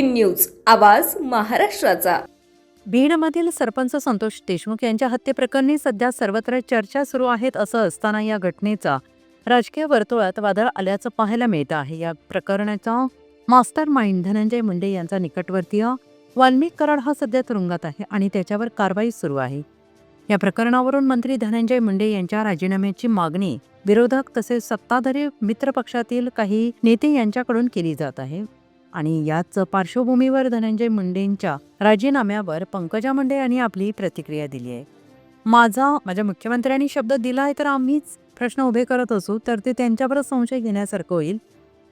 News आवाज महाराष्ट्राचा. बीडमधील सरपंच संतोष देशमुख यांच्या हत्येप्रकरणी सध्या सर्वत्र चर्चा सुरू आहेत असं असताना या घटनेचा राजकीय वर्तुळात वादळ आल्याचं पाहायला मिळतं आहे. या प्रकरणाचा मास्टर माइंड धनंजय मुंडे यांचा निकटवर्तीय वाल्मिक कराड हा सध्या तुरुंगात आहे आणि त्याच्यावर कारवाई सुरू आहे. या प्रकरणावरून मंत्री धनंजय मुंडे यांच्या राजीनाम्याची मागणी विरोधक तसेच सत्ताधारी मित्रपक्षातील काही नेते यांच्याकडून केली जात आहे. आणि याच पार्श्वभूमीवर धनंजय मुंडेंच्या राजीनाम्यावर पंकजा मुंडे यांनी आपली प्रतिक्रिया दिली आहे. माझा माझ्या मुख्यमंत्र्यांनी शब्द दिला आहे तर आम्हीच प्रश्न उभे करत असू तर ते त्यांच्यावरच संशय घेण्यासारखं होईल.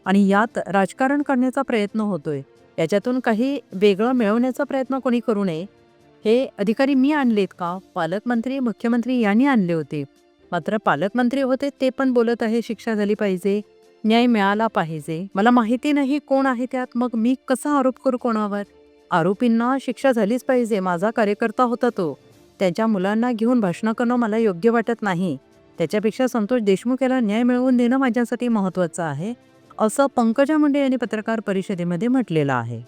आणि यात राजकारण करण्याचा प्रयत्न होतोय. याच्यातून काही वेगळं मिळवण्याचा प्रयत्न कोणी करू नये. हे अधिकारी मी आणलेत का? पालकमंत्री मुख्यमंत्री यांनी आणले होते. मात्र पालकमंत्री होते ते पण बोलत आहे शिक्षा झाली पाहिजे. न्याय मिळाला पाहिजे. मला माहिती नाही कोण आहे त्यात. मग मी कसा आरोप करू कोणावर? आरोपींना शिक्षा झालीच पाहिजे. माझा कार्यकर्ता होता तो. त्याच्या मुलांना घेऊन भाषणं करणं मला योग्य वाटत नाही. त्याच्यापेक्षा संतोष देशमुख याला न्याय मिळवून देणं माझ्यासाठी महत्त्वाचं आहे असं पंकजा मुंडे यांनी पत्रकार परिषदेमध्ये म्हटलेलं आहे.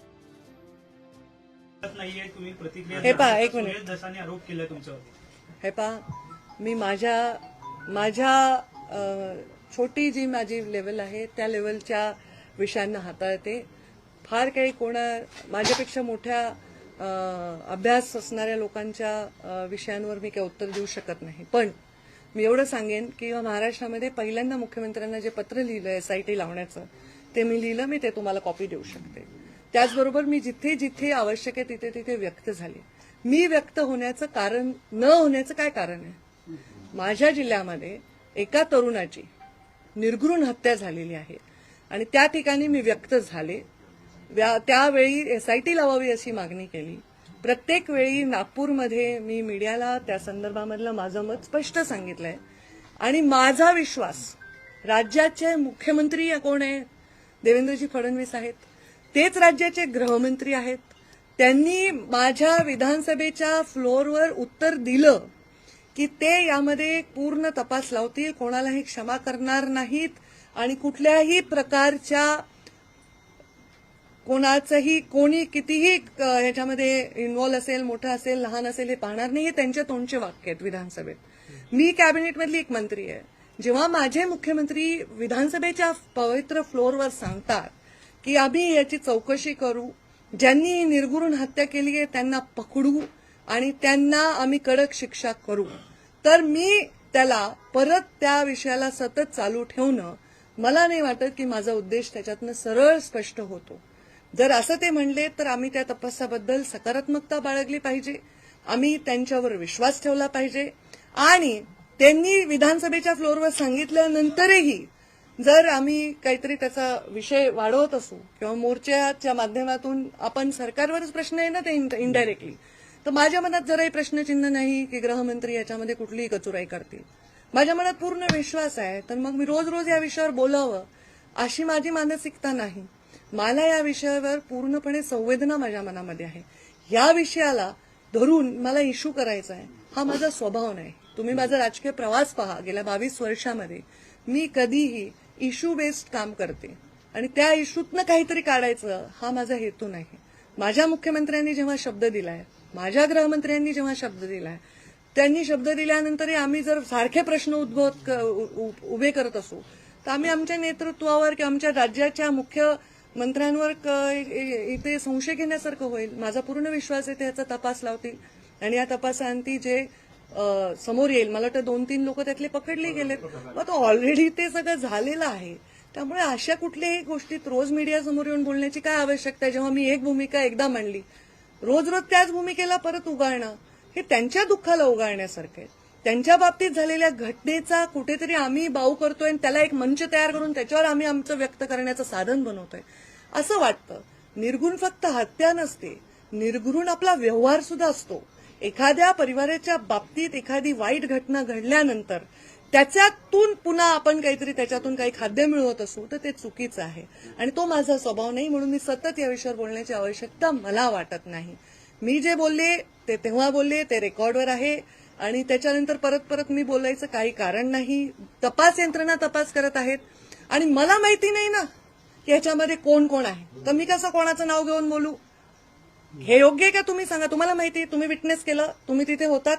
नाहीये तुम्ही प्रतिक्रिया हे पहा, देताय. एक मिनिट. सुरेश दसानी आरोप केलाय तुमच्यावर. हे मी माझ्या माझ्या छोटी जी माझी लेवल आहे त्या लेवलच्या विषयांना हाताळते. फार काही कोणा माझ्यापेक्षा मोठ्या अभ्यास असणाऱ्या लोकांच्या विषयांवर मी काही उत्तर देऊ शकत नाही. पण मी एवढं सांगेन की महाराष्ट्रामध्ये पहिल्यांदा मुख्यमंत्र्यांना जे पत्र लिहिलं एस आय टी लावण्याचं ते मी लिहिलं मी ते तुम्हाला कॉपी देऊ शकते. त्याचबरोबर मी जिथे जिथे आवश्यक आहे तिथे तिथे व्यक्त झाले. मी व्यक्त होण्याचं कारण न होण्याचं काय कारण आहे? माझ्या जिल्ह्यामध्ये एका तरुणाची निर्घृण हत्या झालेली आहे. आणि त्या ठिकाणी मी व्यक्त झाले. व्या- त्यावेळी एस आय टी लावावी अशी मागणी केली. प्रत्येक वेळी नागपूरमध्ये मी मीडियाला त्या संदर्भामधलं माझं मत स्पष्ट सांगितलंय. आणि माझा विश्वास राज्याचे मुख्यमंत्री कोण आहे? देवेंद्रजी फडणवीस आहेत. तेच राज्याचे गृहमंत्री आहेत. त्यांनी माझ्या विधानसभेच्या फ्लोअरवर उत्तर दिलं. की ते यामध्ये पूर्ण तपास लावतील कोणालाही क्षमा करणार नाहीत आणि कुठल्याही प्रकारच्या कोणाचंही कोणी कितीही ह्याच्यामध्ये इन्व्हॉल्व असेल मोठं असेल लहान असेल हे पाहणार नाही हे त्यांच्या तोंडचे वाक्य आहेत विधानसभेत. मी कॅबिनेटमधली एक मंत्री आहे. जेव्हा माझे मुख्यमंत्री विधानसभेच्या पवित्र फ्लोअरवर सांगतात की आम्ही याची चौकशी करू ज्यांनी ही हत्या केली आहे त्यांना पकडू आणि त्यांना आम्ही कडक शिक्षा करू. तर मी त्याला परत त्या विषयाला सतत चालू ठेवणं मला नाही वाटत की माझा उद्देश त्याच्यातनं सरळ स्पष्ट होतो. जर असं ते म्हणले तर आम्ही त्या तपासाबद्दल सकारात्मकता बाळगली पाहिजे. आम्ही त्यांच्यावर विश्वास ठेवला पाहिजे. आणि त्यांनी विधानसभेच्या फ्लोअरवर सांगितल्यानंतरही जर आम्ही काहीतरी त्याचा विषय वाढवत असू किंवा मोर्चाच्या माध्यमातून आपण सरकारवरच प्रश्न आहे ना ते इनडायरेक्टली तर माझ्या मनात जराही प्रश्नचिन्ह नाही की गृहमंत्री याच्यामध्ये कुठलीही कचुराई करतील. माझ्या मनात पूर्ण विश्वास आहे तर मग मी रोज रोज या विषयावर बोलावं अशी माझी मानसिकता नाही. मला या विषयावर पूर्णपणे संवेदना माझ्या मनामध्ये आहे. या विषयाला धरून मला इश्यू करायचा आहे हा माझा स्वभाव नाही. तुम्ही माझा राजकीय प्रवास पहा गेल्या बावीस वर्षामध्ये. मी कधीही इश्यू बेस्ड काम करते आणि त्या इश्यूतनं काहीतरी काढायचं हा माझा हेतू नाही. माझ्या मुख्यमंत्र्यांनी जेव्हा शब्द दिलाय माझ्या गृहमंत्र्यांनी जेव्हा शब्द दिलाय त्यांनी शब्द दिल्यानंतरही आम्ही जर सारखे प्रश्न उद्भवत उभे करत असू तर आम्ही आमच्या नेतृत्वावर किंवा आमच्या राज्याच्या मुख्य मंत्र्यांवर इथे संशय घेण्यासारखं होईल. माझा पूर्ण विश्वास आहे ते याचा तपास लावतील. आणि या तपासांती जे समोर येईल मला वाटतं दोन तीन लोक त्यातले पकडले गेलेत. मग तो ऑलरेडी ते सगळं झालेलं आहे. त्यामुळे अशा कुठल्याही गोष्टीत रोज मीडिया समोर येऊन बोलण्याची काय आवश्यकता आहे? जेव्हा मी एक भूमिका एकदा मांडली रोज रोज त्याच भूमिकेला परत उगाळणं हे त्यांच्या दुःखाला उगाळण्यासारखं आहे. त्यांच्या बाबतीत झालेल्या घटनेचा कुठेतरी आम्ही बाऊ करतोय आणि त्याला एक मंच तयार करून त्याच्यावर आम्ही आमचं व्यक्त करण्याचं साधन बनवतोय. असं वाटतं. निर्गुण फक्त हत्या नसते. निर्गुण आपला व्यवहार सुद्धा असतो. एखाद्या परिवाराच्या बाबतीत एखादी वाईट घटना घडल्यानंतर त्याच्यातून पुन्हा आपण काहीतरी त्याच्यातून काही खाद्य मिळवत असू तर ते चुकीचं आहे. आणि तो माझा स्वभाव नाही म्हणून मी सतत या विषयावर बोलण्याची आवश्यकता मला वाटत नाही. मी जे बोलले ते तेव्हा बोलले ते रेकॉर्डवर आहे. आणि त्याच्यानंतर परत परत मी बोलायचं काही कारण नाही. तपास यंत्रणा तपास करत आहेत. आणि मला माहिती नाही ना की याच्यामध्ये कोण कोण आहे. तर मी कसं कोणाचं नाव घेऊन बोलू? हे योग्य का तुम्ही सांगा? तुम्हाला माहिती आहे तुम्ही विटनेस केलं तुम्ही तिथे होतात.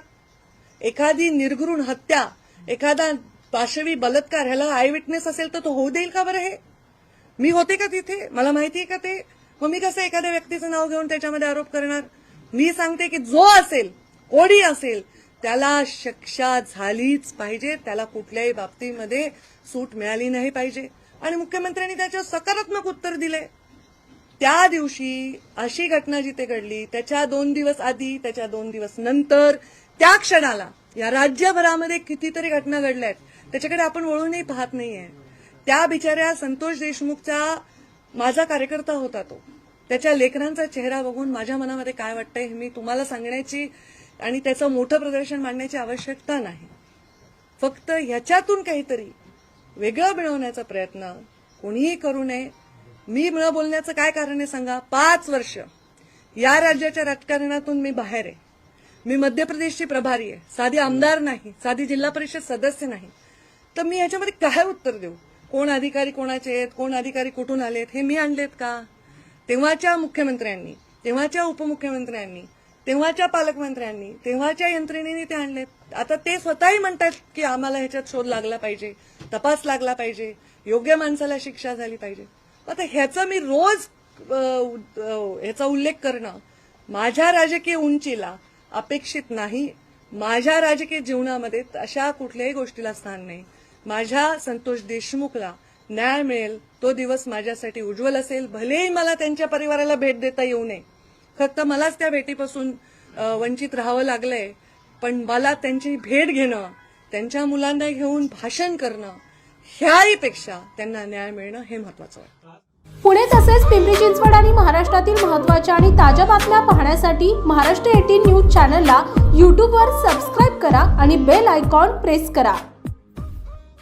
एखादी निर्घृण हत्या एखादा पाशवी बलात्कार ह्याला आय विटनेस असेल तर तो होऊ देईल का बरं हे? मी होते का तिथे? मला माहिती आहे का ते? मग मी कसं एखाद्या व्यक्तीचं नाव घेऊन त्याच्यामध्ये आरोप करणार? मी सांगते की जो असेल कोणी असेल त्याला शिक्षा झालीच पाहिजे. त्याला कुठल्याही बाबतीमध्ये सूट मिळाली नाही पाहिजे. आणि मुख्यमंत्र्यांनी त्याच्यावर सकारात्मक उत्तर दिलंय. त्या दिवशी अशी घटना जिथे घडली त्याच्या दोन दिवस आधी त्याच्या दोन दिवस नंतर त्या क्षणाला या राज्यभरामध्ये कितीतरी घटना घडल्या आहेत त्याच्याकडे आपण वळूनही पाहत नाहीये. त्या बिचाऱ्या संतोष देशमुखचा माझा कार्यकर्ता होता तो. त्याच्या लेकरांचा चेहरा बघून माझ्या मनामध्ये काय वाटतंय हे मी तुम्हाला सांगण्याची आणि त्याचं मोठं प्रदर्शन मांडण्याची आवश्यकता नाही. फक्त ह्याच्यातून काहीतरी वेगळं मिळवण्याचा प्रयत्न कोणीही करू नये मी न बोलण्याचं काय कारण आहे सांगा? पाच वर्ष. या राज्याच्या राजकारणातून मी बाहेर आहे. मी मध्य प्रदेशची प्रभारी आहे. साधी आमदार नाही. साधी जिल्हा परिषद सदस्य नाही. तर मी ह्याच्यामध्ये काय उत्तर देऊ? कोण अधिकारी कोणाचे आहेत? कोण अधिकारी कुठून आलेत हे मी आणलेत का? तेव्हाच्या मुख्यमंत्र्यांनी तेव्हाच्या उपमुख्यमंत्र्यांनी तेव्हाच्या पालकमंत्र्यांनी तेव्हाच्या यंत्रणेने ते आणलेत. आता ते स्वतःही म्हणतात की आम्हाला ह्याच्यात शोध लागला पाहिजे तपास लागला पाहिजे योग्य माणसाला शिक्षा झाली पाहिजे. आता ह्याचा मी रोज ह्याचा उल्लेख करणं माझ्या राजकीय उंचीला अपेक्षित नाही. माझ्या राजकीय जीवनामध्ये अशा कुठल्याही गोष्टीला स्थान नाही. माझ्या संतोष देशमुखला न्याय मिळेल तो दिवस माझ्यासाठी उज्ज्वल असेल. भलेही मला त्यांच्या परिवाराला भेट देता येऊ नये. फक्त मलाच त्या भेटीपासून वंचित राहावं लागलंय. पण मला त्यांची भेट घेणं त्यांच्या मुलांना घेऊन भाषण करणं ह्याहीपेक्षा त्यांना न्याय मिळणं हे महत्वाचं वाटतं पुणे तसेच पिंपरी चिंचवड आणि महाराष्ट्रातील महत्त्वाच्या आणि ताज्या बातम्या पाहण्यासाठी महाराष्ट्र एटीन न्यूज चॅनलला यूट्यूबवर सबस्क्राईब करा आणि बेल आयकॉन प्रेस करा.